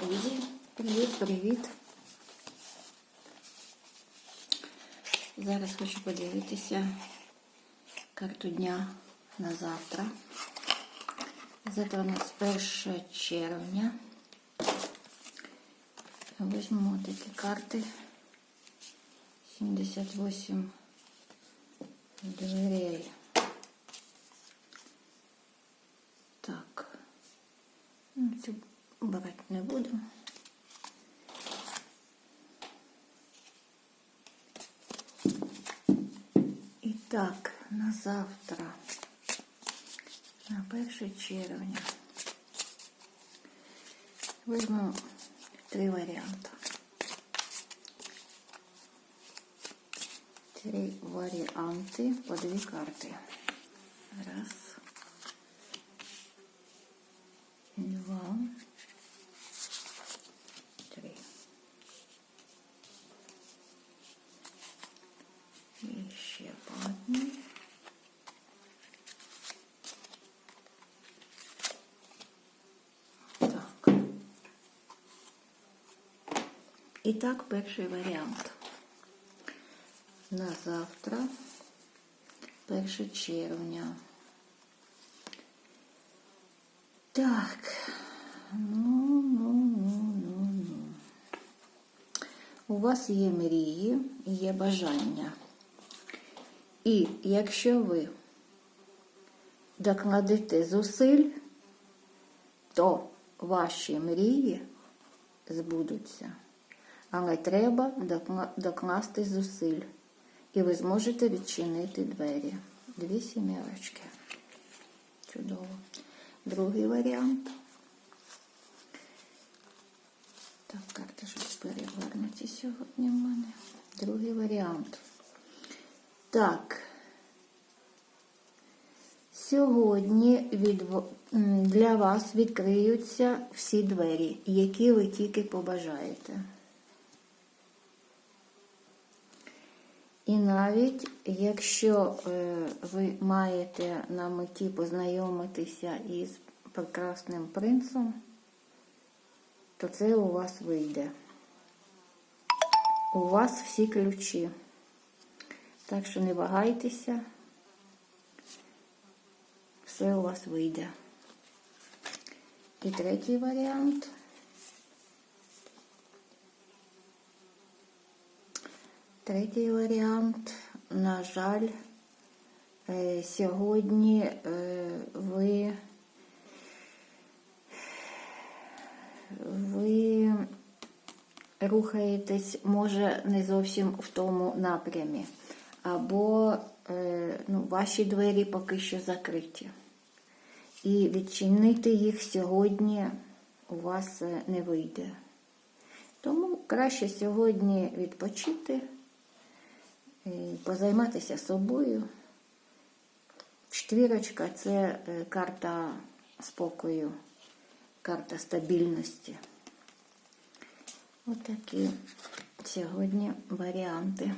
Друзі, привіт-привіт. Зараз хочу подивитися карту дня на завтра. Завтра у нас 1 червня. Візьмемо такі карти. 78 дверей. Так. Ну, цю брати не будемо. І так, на завтра, на 1 червня, візьмемо три варіанти. Три варіанти по дві карти. Раз. Два. І так, перший варіант. На завтра, 1 червня. Так. Ну, ну, ну, ну, ну. У вас є мрії, є бажання. І якщо ви докладете зусиль, то ваші мрії збудуться. Але треба докласти зусиль. І ви зможете відчинити двері. Дві сімерочки. Чудово. Другий варіант. Так, карти щось перевернуті сьогодні в мене. Другий варіант. Так. Сьогодні від, для вас відкриються всі двері, які ви тільки побажаєте. І навіть якщо е, ви маєте на меті познайомитися із прекрасним принцем, то це у вас вийде. У вас всі ключі. Так що не вагайтеся, все у вас вийде. І третій варіант. Третій варіант, на жаль, е, сьогодні е, ви, ви рухаєтесь, може, не зовсім в тому напрямі, або е, ну, ваші двері поки що закриті. І відчинити їх сьогодні у вас не вийде. Тому краще сьогодні відпочити позайматися собою. Четвірочка це е, карта спокою, карта стабільності. Отакі сьогодні варіанти.